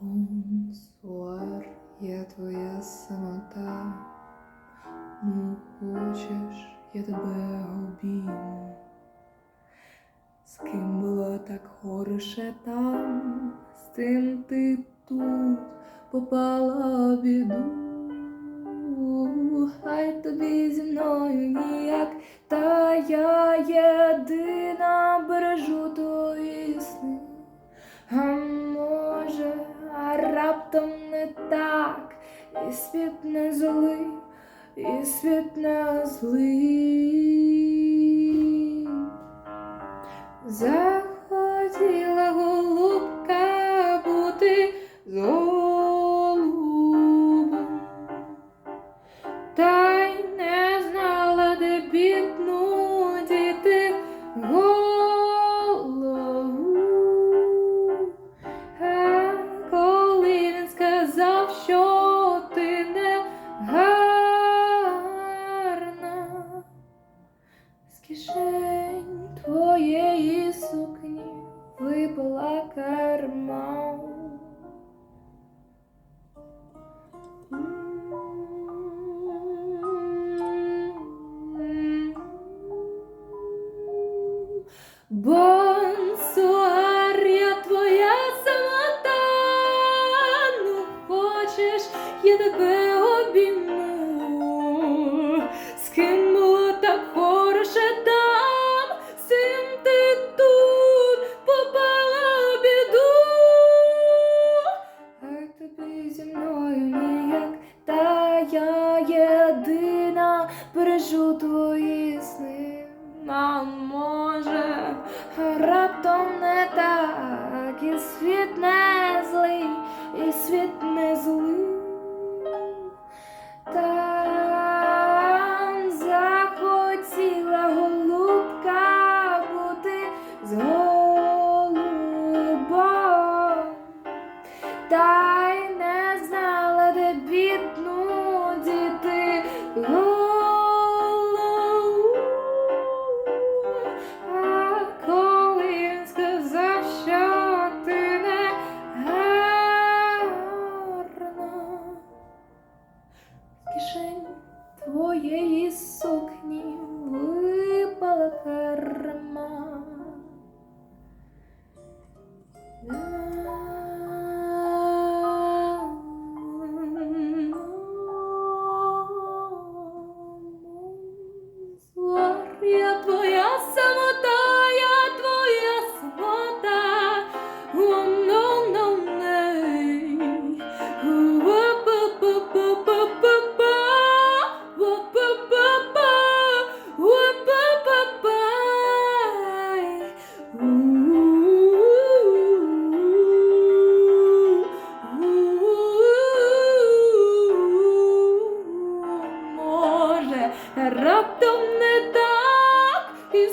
Он суар, я твоя самота, Ну, хочеш, я тебе обійму. З ким було так хороше там, з тим ти тут попала біду, хай тобі зі мною ніяк, та я єдина. І світ не злий, і світ не злий. кишень твоєї сукні випала карма. Бонсуар, бережу твої сни. А може, раптом не так, і світ не злий. твоєї сукні випала керма. раптом не так. і